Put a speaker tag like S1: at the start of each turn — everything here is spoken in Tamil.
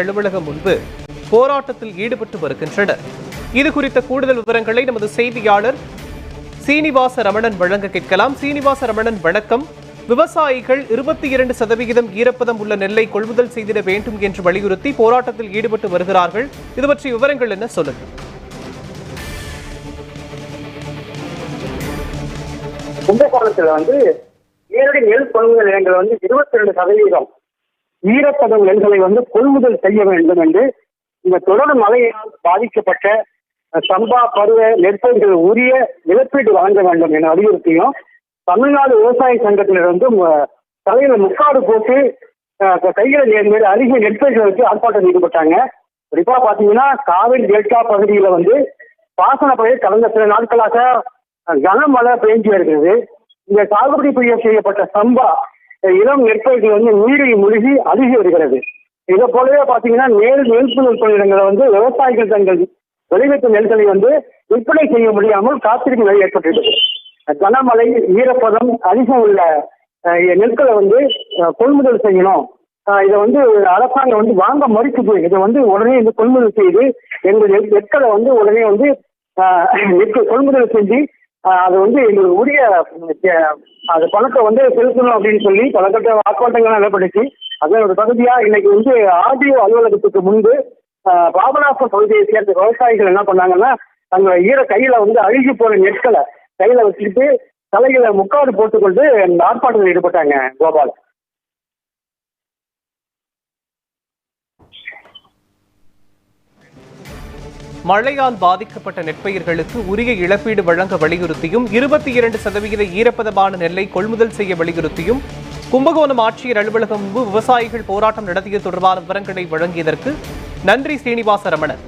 S1: அலுவலகம் முன்பு போராட்டத்தில் ஈடுபட்டு வருகின்றனர். இது குறித்த கூடுதல் விவரங்களை நமது செய்தியாளர் சீனிவாச ரமணன் வழங்க கேட்கலாம். சீனிவாச ரமணன் வணக்கம். விவசாயிகள் இருபத்தி இரண்டு சதவிகிதம் ஈரப்பதம் உள்ள நெல்லை கொள்முதல் செய்திட வேண்டும் என்று வலியுறுத்தி போராட்டத்தில் ஈடுபட்டு வருகிறார்கள். இது பற்றிய விவரங்கள் என்ன? சொல்லுங்கள்.
S2: கும்பகோணத்துல வந்து நேரடி நெல் கொள்முதல் நிலையங்கள் வந்து இருபத்தி ரெண்டு சதவீதம் ஈரப்பதம் நெல்களை வந்து கொள்முதல் செய்ய வேண்டும் என்று இந்த தொடர் மழையால் பாதிக்கப்பட்ட சம்பா பருவ நெற்பயிர்கள் உரிய இழப்பீடு வழங்க வேண்டும் என வலியுறுத்தியும் தமிழ்நாடு விவசாய சங்கத்திலிருந்து தலையில முக்காடு போட்டு அஹ், கையில நேர்மையில அருகே நெற்பயிர்கள் வச்சு ஆர்ப்பாட்டம் ஈடுபட்டாங்க. குறிப்பா பாத்தீங்கன்னா காவிரி டெல்டா பகுதியில வந்து பாசன பயிர் கடந்த சில நாட்களாக கனமழை பெஞ்சு வருகிறது. இந்த சாகுபடி பயிர் செய்யப்பட்ட சம்பா இளம் நெற்பயிர்கள் வந்து நீரில் மூழ்கி அழுகி வருகிறது. இதை போலவே பாத்தீங்கன்னா நேரில் நெல் தொழிலங்களை வந்து விவசாயிகள் தங்கள் விளைவித்த நெல்களை வந்து விற்பனை செய்ய முடியாமல் காத்திருக்கும் நிலை ஏற்பட்டிருக்கிறது. கனமழை ஈரப்பதம் அதிகம் உள்ள நெற்களை வந்து கொள்முதல் செய்யணும். இதை வந்து அரசாங்கம் வந்து வாங்க மறுக்குது இதை வந்து உடனே வந்து கொள்முதல் செய்து எங்கள் நெற்களை வந்து உடனே வந்து கொள்முதல் செஞ்சு அது வந்து எங்களுக்கு உரிய அது பணத்தை வந்து செலுத்தணும் அப்படின்னு சொல்லி பலகட்ட ஆர்ப்பாட்டங்கள் நடைபெற்றுச்சு. அதன் ஒரு பகுதியா இன்னைக்கு வந்து ஆர்டிஓ அலுவலகத்துக்கு முன்பு பாபநாசம் பகுதியை சேர்ந்த விவசாயிகள் என்ன பண்ணாங்கன்னா தங்களோட ஈர கையில வந்து அழுகி போற நெற்களை கையில வச்சுக்கிட்டு தலையில முக்காடு போட்டுக்கொண்டு இந்த ஆர்ப்பாட்டத்தில் ஈடுபட்டாங்க கோபால்.
S1: மழையால் பாதிக்கப்பட்ட நெற்பயிர்களுக்கு உரிய இழப்பீடு வழங்க வலியுறுத்தியும் இருபத்தி இரண்டு சதவிகித ஈரப்பதமான நெல்லை கொள்முதல் செய்ய வலியுறுத்தியும் கும்பகோணம் ஆட்சியர் அலுவலகம் முன்பு விவசாயிகள் போராட்டம் நடத்தியது தொடர்பான விவரங்களை வழங்கியதற்கு நன்றி ஸ்ரீனிவாச ரமணன்